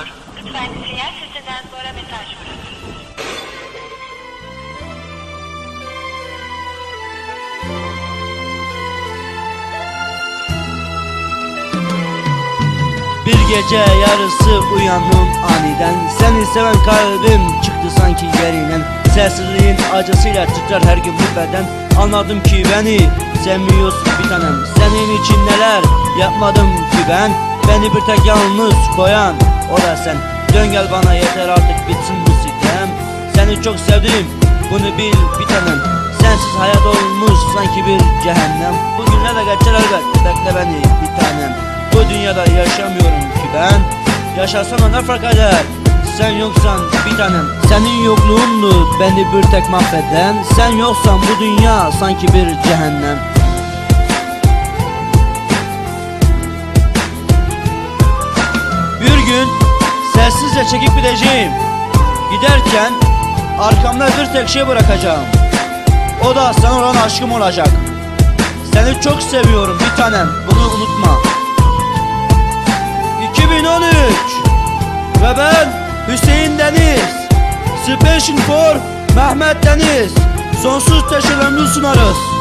bulunuyor. Lütfen sinyal sesinden sonra mesaj. Bir gece yarısı uyandım aniden. Seni seven kalbim çıktı sanki yerinden. Sessizliğin acısıyla titrer her gün bu beden. Anladım ki beni sevmiyorsun bir tanem. Senin için neler yapmadım ki ben? Beni bir tek yalnız koyan o da sen. Dön gel bana yeter artık bitsin bu sitem. Seni çok sevdim bunu bil bir tanem Sensiz hayat olmuş sanki bir cehennem. Bugünler de geçer elbet bekle beni bir tanem. Bu dünyada yaşamıyorum ki ben. Yaşasana ne fark eder? Sen yoksan bir tanem. Senin yokluğundu beni bir tek mahveden. Sen yoksan bu dünya sanki bir cehennem sessizce çekip gideceğim. Giderken arkamda bir tek şey bırakacağım. O da sana olan aşkım olacak. Seni çok seviyorum bir tanem. Bunu unutma. 2013 Ve ben Hüseyin Deniz Special for Mehmet Deniz. Sonsuz teşekkürlerimizi sunarız